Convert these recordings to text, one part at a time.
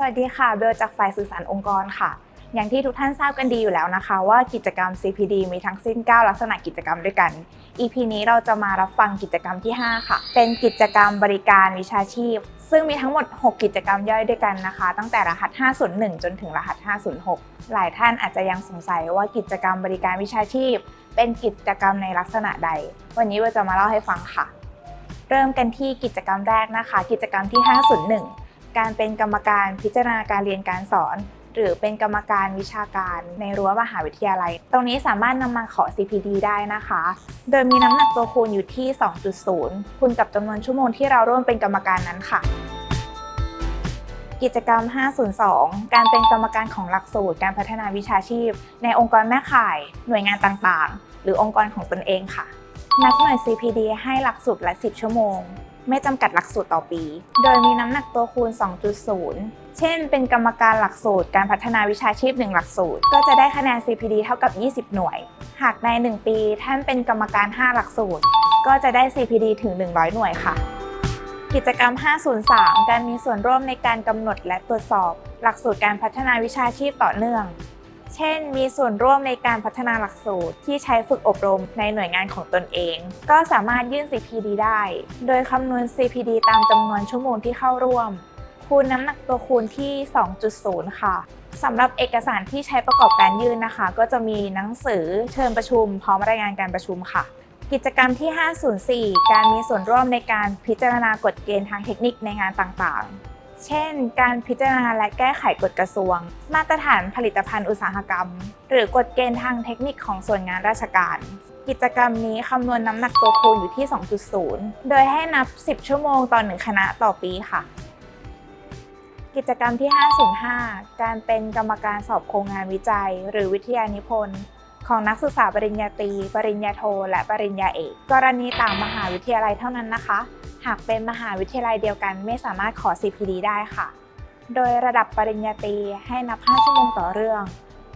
สวัสดีค่ะเบลจากฝ่ายสื่อสารองค์กรค่ะ อย่างที่ทุกท่านทราบกันดีอยู่แล้วนะคะ ว่ากิจกรรม CPD มีทั้งสิ้น 9 ลักษณะกิจกรรมด้วยกัน EP นี้เราจะมารับฟังกิจกรรมที่ 5 ค่ะ เป็นกิจกรรมบริการวิชาชีพ ซึ่งมีทั้งหมด 6 กิจกรรมย่อยด้วยกันนะคะ ตั้งแต่รหัส 501 จนถึงรหัส 506 หลายท่านอาจจะยังสงสัยว่ากิจกรรมบริการวิชาชีพ เป็นกิจกรรมในลักษณะใด วันนี้เบลจะมาเล่าให้ฟังค่ะ เริ่มกันที่กิจกรรมแรกนะคะ กิจกรรมที่ 501 การเป็นกรรมการพิจารณาการเรียนการสอน หรือเป็นกรรมการวิชาการในรั้วมหาวิทยาลัย ตรงนี้สามารถนำมาขอ CPD ได้นะคะ โดยมีน้ำหนักตัวคูณอยู่ที่ 2.0 คูณกับจำนวนชั่วโมงที่เราร่วมเป็นกรรมการนั้นค่ะกิจกรรม 502 การเป็นกรรมการของหลักสูตรการพัฒนาวิชาชีพ ในองค์กรแม่ข่าย หน่วยงานต่างๆ หรือองค์กรของตนเองค่ะ นับหน่วย CPD ให้หลักสูตรละ 10 ชั่วโมง ไม่จำกัดหลักสูตรต่อปี โดยมีน้ำหนักตัวคูณ 2.0 เช่น เป็นกรรมการหลักสูตรการพัฒนาวิชาชีพ 1 หลักสูตร ก็จะได้คะแนน CPD เท่ากับ 20 หน่วย หากใน 1 ปีท่านเป็นกรรมการ 5 หลักสูตร ก็จะได้ CPD ถึง 100 หน่วยค่ะ กิจกรรม 503 การมีส่วนร่วมในการกำหนดและตรวจสอบ หลักสูตรการพัฒนาวิชาชีพต่อเนื่อง เช่น มีส่วนร่วมในการพัฒนาหลักสูตรที่ใช้ฝึกอบรมในหน่วยงานของตนเอง ก็สามารถยื่น CPD ได้ โดยคำนวณ CPD ตามจำนวนชั่วโมงที่เข้าร่วม คูณน้ำหนักตัวคูณที่ 2.0 ค่ะสำหรับเอกสารที่ใช้ประกอบการยื่นนะคะ ก็จะมีหนังสือเชิญประชุม พร้อมรายงานการประชุมค่ะ กิจกรรมที่ 504 การมีส่วนร่วมในการพิจารณากฎเกณฑ์ทางเทคนิคในงานต่างๆ เช่น การพิจารณาและแก้ไขกฎกระทรวง มาตรฐานผลิตภัณฑ์อุตสาหกรรม หรือกฎเกณฑ์ทางเทคนิคของส่วนงานราชการ กิจกรรมนี้คำนวณน้ำหนักตัวคูณอยู่ที่ 2.0 โดยให้นับ 10 ชั่วโมงต่อหนึ่งคณะต่อปีค่ะ กิจกรรมที่ 505 การเป็นกรรมการสอบโครงงานวิจัย หรือวิทยานิพนธ์ของนักศึกษาปริญญาตรี ปริญญาโท และปริญญาเอก กรณีต่างมหาวิทยาลัยเท่านั้นนะคะากเป็นมหาวิทยาลัยเดียวกันไม่สามารถขอ CPD ได้ค่ะ โดยระดับปริญญาตรีให้นับ 5 ชั่วโมงต่อเรื่อง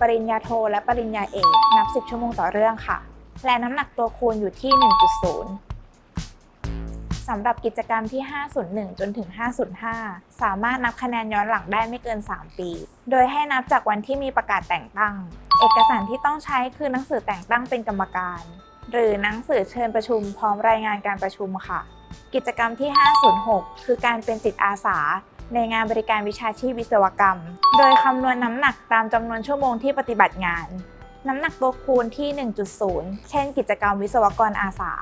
ปริญญาโทและปริญญาเอกนับ 10 ชั่วโมงต่อเรื่องค่ะ และน้ำหนักตัวคูณอยู่ที่ 1.0สำหรับกิจกรรมที่ 501 จนถึง 505 สามารถนับคะแนนย้อนหลังได้ไม่เกิน 3 ปี โดยให้นับจากวันที่มีประกาศแต่งตั้ง เอกสารที่ต้องใช้คือหนังสือแต่งตั้งเป็นกรรมการ หรือหนังสือเชิญประชุมพร้อมรายงานการประชุมค่ะ กิจกรรมที่ 506 คือการเป็นจิตอาสา ในงานบริการวิชาชีพวิศวกรรม โดยคำนวณน้ำหนักตามจำนวนชั่วโมงที่ปฏิบัติงาน น้ำหนักตัวคูณที่ 1.0 เช่น กิจกรรมวิศวกรอาสา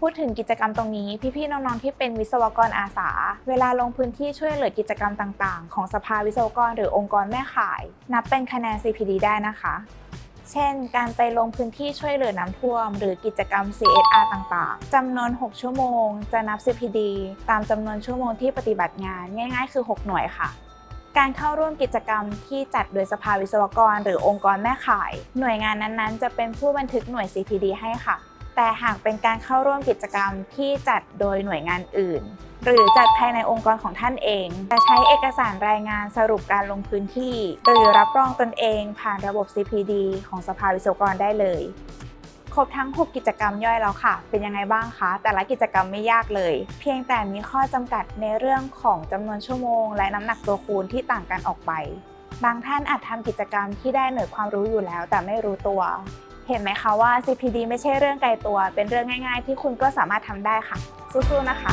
พูดถึงกิจกรรมตรงนี้พี่ๆน้องๆที่เป็นวิศวกรอาสา เวลาลงพื้นที่ช่วยเหลือกิจกรรมต่างๆ ของสภาวิศวกรหรือองค์กรแม่ข่าย นับเป็นคะแนน CPD ได้นะคะ เช่น การไปลงพื้นที่ช่วยเหลือน้ำท่วม หรือกิจกรรม CSR ต่างๆ จำนวน 6 ชั่วโมง จะนับ CPD ตามจำนวนชั่วโมงที่ปฏิบัติงาน ง่ายๆ คือ 6 หน่วยค่ะ การเข้าร่วมกิจกรรมที่จัดโดยสภาวิศวกร หรือองค์กรแม่ข่าย หน่วยงานนั้นๆ จะเป็นผู้บันทึกหน่วย CPD ให้ค่ะ แต่หากเป็นการเข้าร่วมกิจกรรมที่จัดโดยหน่วยงานอื่น หรือจัดภายในองค์กรของท่านเอง จะใช้เอกสารรายงานสรุปการลงพื้นที่ หรือรับรองตนเองผ่านระบบ CPD ของสภาวิศวกรได้เลยครบทั้ง 6 กิจกรรมย่อยแล้วค่ะ เป็นยังไงบ้างคะ แต่ละกิจกรรมไม่ยากเลย เพียงแต่มีข้อจำกัดในเรื่องของจำนวนชั่วโมง และน้ำหนักตัวคูณที่ต่างกันออกไป บางท่านอาจทำกิจกรรมที่ได้หน่วยความรู้อยู่แล้ว แต่ไม่รู้ตัว เห็นไหมคะว่า CPD ไม่ใช่เรื่องไกลตัว เป็นเรื่องง่าย ๆ ที่คุณก็สามารถทำได้ค่ะ สู้ๆนะคะ